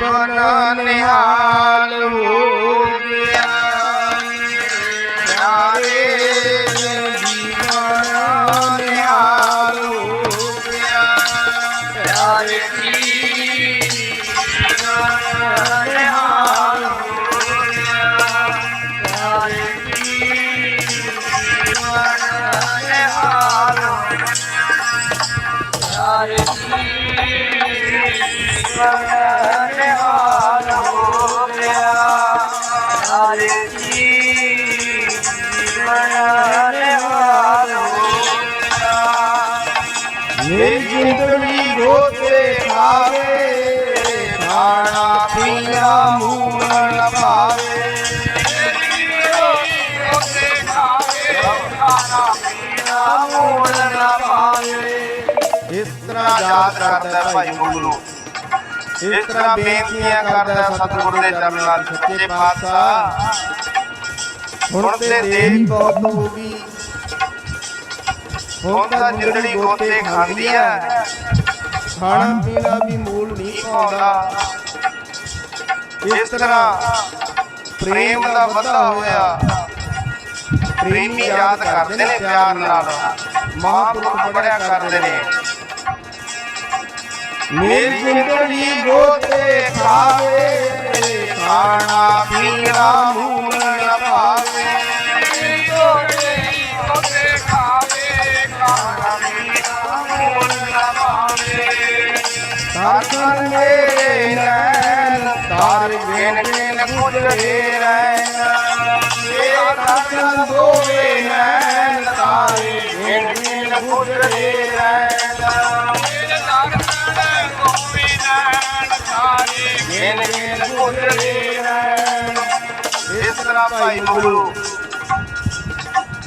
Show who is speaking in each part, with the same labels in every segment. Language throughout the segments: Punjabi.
Speaker 1: જીવન નિહાલવું જીવન નિહાલવું ਯਾਦ ਕਰਦਾ ਭਾਈ ਮੁਗਲੂ ਇਸ ਤਰ੍ਹਾਂ ਬੇਨਤੀਆਂ ਕਰਦਾ ਸਤਿਗੁਰ ਦੇ ਚਰਨਾਂ 'ਚ ਸੱਚੇ ਪਾਤਸ਼ਾਹ। ਹੁਣ ਤੇ ਦੇਰੀ ਬਹੁਤ ਹੋ ਗਈ। ਹੁਣ ਤਾਂ ਜਿੰਦੜੀ ਗੋਤੇ ਖਾਂਦੀ ਆ। ਖਾਣਾ ਪੀਣਾ ਵੀ ਮੂਲ ਨਹੀਂ ਪਾਉਂਦਾ। ਇਸ ਤਰ੍ਹਾਂ ਪ੍ਰੇਮ ਦਾ ਵਧਾ ਹੋਇਆ। ਪ੍ਰੇਮੀ ਯਾਦ ਕਰਦੇ ਨੇ ਪਿਆਰ ਨਾਲ। ਮਹਾਂਪੁਰਖ ਪੜਿਆ ਕਰਦੇ ਨੇ। ਮੇਰੀ ਜ਼ਿੰਦਗੀ ਗੋਤੇ ਖਾਵੇ ਖਾਣਾ ਪੀਣਾ ਮੂਲ ਨਾ ਪਾਵੇ ਦਰਸ਼ਨ ਮੇਰੇ ਨੈਣ ਤਾਰ ਵੇਨ ਵੇਨ ਗੁਜਰੇ ਰਹਿਣ ਮੇਰਾ ਦਰਸ਼ਨ ਦੋਵੇ ਇਸ ਭਾਈ ਮੁਗਲੂ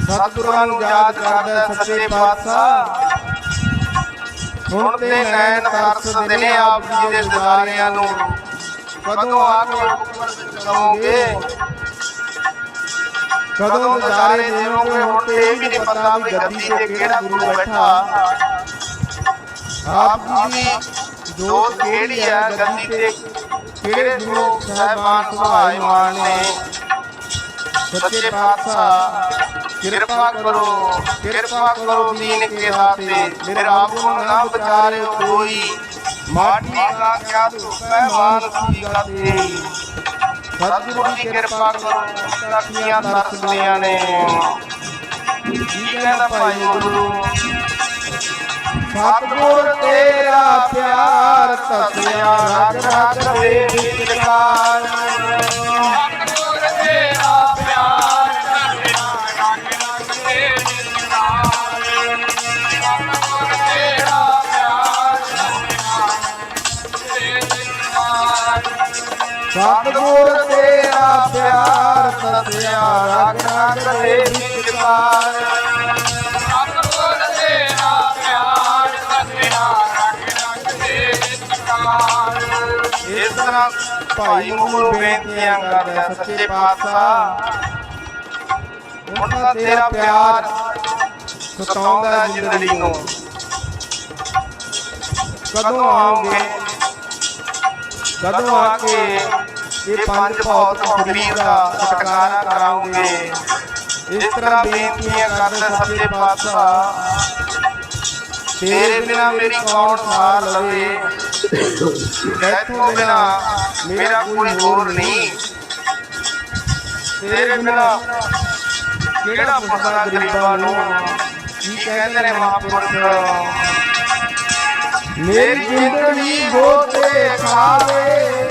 Speaker 1: ਸਤਿਗੁਰਾਂ ਨੂੰ ਯਾਦ ਕਰਦਾ ਸੱਚੇ ਪਾਤਸ਼ਾਹ। ਹੁਣ ਤੇ ਨੈਣ ਤਰਸਦੇ ਨੇ ਆਪ ਜੀ ਦੇ ਦਿਦਾਰਿਆਂ ਨੂੰ ਕਦੋਂ ਆ ਕੇ ਕਦੋਂ ਦਿਦਾਰੇ ਦੇਵੋਗੇ? ਹੁਣ ਤੇ ਇਹ ਵੀ ਨਹੀਂ ਪਤਾ ਵੀ ਗੱਦੀ ਤੇ ਕਿਹੜਾ ਗੁਰੂ ਬੈਠਾ। ਆਪ ਜੀ ਦੀ ਕਿਹੜੀ ਹੈ? ਗੱਦੀ ਤੇ ਕਿਹੜੇ ਗੁਰੂ ਸਾਹਿਬਾਨ ਸੁਭਾਏ ਮਾਨ ਨੇ? ਸੱਚੇ ਪਾਤਸ਼ਾਹ, ਕਿਰਪਾ ਕਰੋ ਕਿਰਪਾ ਕਰੋ ਦੀਨ ਕੇ ਹਾਥੇ ਮੇਰੇ ਆਪ ਨੂੰ ਨਾ ਵਿਚਾਰਿਓ ਕੋਈ। ਮਾਟੀ ਦਾ ਕਿਆ ਧੁਪੈ ਮਾਨਸੀ ਗਾਤੇ। ਸਤਿਗੁਰੂ ਦੀ ਕਿਰਪਾ ਕਰੋ ਤੱਕੀਆਂ ਤਰਸਦੀਆਂ ਨੇ। ਕੀ ਕਹਿੰਦਾ ਭਾਈ ਗੁਰੂ ਸਤਿਗੁਰ ਤੇਰਾ ਪਿਆਰ ਤਸਿਆ ਰਗ ਰਗ ਦੇ ਵਿਚਕਾਰ। ਸਤਿਗੁਰ ਤੇਰਾ ਪਿਆਰ ਤਸਿਆ ਰਗ ਰਗ ਦੇ ਵਿਚਕਾਰ ਇਸ ਤਰ੍ਹਾਂ ਭਾਈ ਨੂੰ ਬੇਨਤੀਆਂ ਕਰਦਾ ਸੱਚੇ ਪਾਤਸ਼ਾਹ। ਹੁਣ ਤੇਰਾ ਪਿਆਰ ਸਤਾਉਂਦਾ ਜ਼ਿੰਦਗੀ ਨੂੰ। ਕਦੋਂ ਆਓਗੇ? ਕਦੋਂ ਆ ਕੇ ਇਹ ਪੰਜ ਭੌਤ ਸਰੀਰ ਦਾ ਛੁਟਕਾਰਾ ਕਰਾਉਂਗੇ ਇਸ ਤਰ੍ਹਾਂ ਬੇਨਤੀਆਂ ਕਰਦਾ ਸੱਚੇ ਪਾਤਸ਼ਾਹ। ਤੇਰੇ ਬਿਨਾ ਮੇਰੀ ਕੌਣ ਸਾਰ ਲਵੇ? ਤੇਥੋਂ ਬਿਨਾ ਮੇਰਾ ਕੋਈ ਹੋਰ ਨਹੀਂ। ਤੇਰੇ ਬਿਨਾ ਕਿਹੜਾ ਪੁੱਛਦਾ ਗਰੀਬਾਂ ਨੂੰ? ਕੀ ਕਹਿੰਦੇ ਨੇ ਮਹਾਂਪੁਰਖ? ਮੇਰੀ ਜ਼ਿੰਦਗੀ ਗੋਤੇ ਖਾਵੇ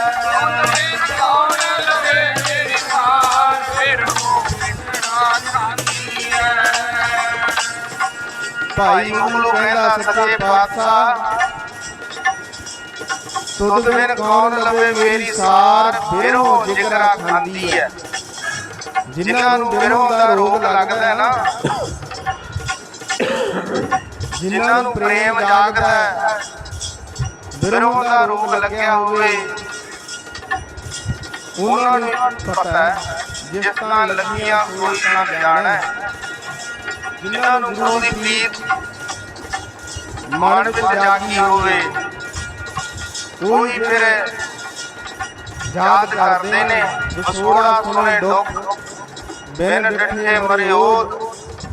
Speaker 1: ਭਾਈ ਨੂੰ ਕਹਿੰਦਾ ਸੱਚੇ ਪਾਤਸ਼ਾਹ। ਤੁਧ ਬਿਨ ਕੌਣ ਲਵੇ ਮੇਰੀ ਸਾਰ ਫੇਰੋ ਜਿਗਰਾ ਖਾਂਦੀ ਹੈ। ਜਿਨ੍ਹਾਂ ਨੂੰ ਬਿਰਹੋਂ ਦਾ ਰੋਗ ਲੱਗਦਾ ਹੈ ਨਾ।
Speaker 2: ਜਿਨ੍ਹਾਂ ਨੂੰ ਪ੍ਰੇਮ ਜਾਗਦਾ ਹੈ। ਬਿਰਹੋਂ ਦਾ ਰੋਗ ਲੱਗਿਆ ਹੋਵੇ। ਉਹਨਾਂ ਨੂੰ ਪਤਾ ਹੈ ਜਿਸ ਤਰ੍ਹਾਂ ਲੱਗੀਆਂ ਕੋਈ ਨਾ ਜਾਣਾ ਹੈ। ਜਿਨ੍ਹਾਂ ਨੂੰ ਗੁਰੂ ਦੀ ਪ੍ਰੀਤ ਮਨ ਵਿੱਚ ਜਾਗੀ ਹੋਵੇ ਕੋਈ ਫਿਰ ਯਾਦ ਕਰਦੇ ਨੇ ਵਿਛੋੜਾ ਸੁਣੇ ਦੁੱਖ ਬਿਨ ਡਿਠੇ ਮਰਿਓਦ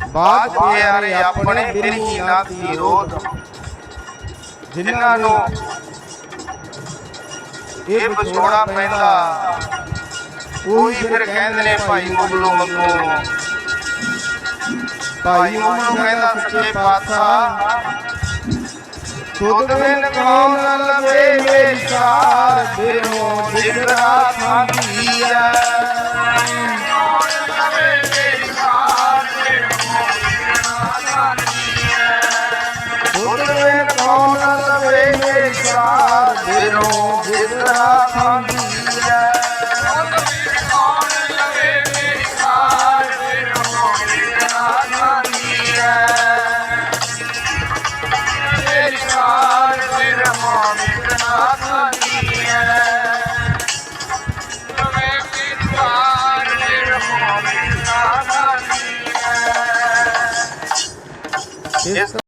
Speaker 2: ਬਾਤ ਪਿਆਰੇ ਆਪਣੇ ਬਿਰਹੀ ਨਾ ਧੀਰੋਦ ਜਿਨ੍ਹਾਂ ਨੂੰ ਇਹ ਵਿਛੋੜਾ ਪੈਂਦਾ ਕੋਈ ਫਿਰ ਕਹਿੰਦੇ ਨੇ ਭਾਈ ਮੁੱਲੋ ਮੰਗੋ ਭਾਈ ਮੁੱਲੋ ਕਹਿੰਦਾ ਸੱਚੇ ਪਾਤਸ਼ਾਹ। ਤੁਧ ਬਿਨ ਕੌਣ ਨ ਲਵੇ ਮੇਰੀ ਸਾਰ ਬਿਰਹੋਂ ਜਿਗਰਾ ਖਾਂਦੀ ਐ। ਤੁਧ ਬਿਨ ਕੌਣ ਨ ਲਵੇ ਮੇਰੀ ਸਾਰ ਬਿਰਹੋਂ ਜਿਗਰਾ ਖਾਂਦੀ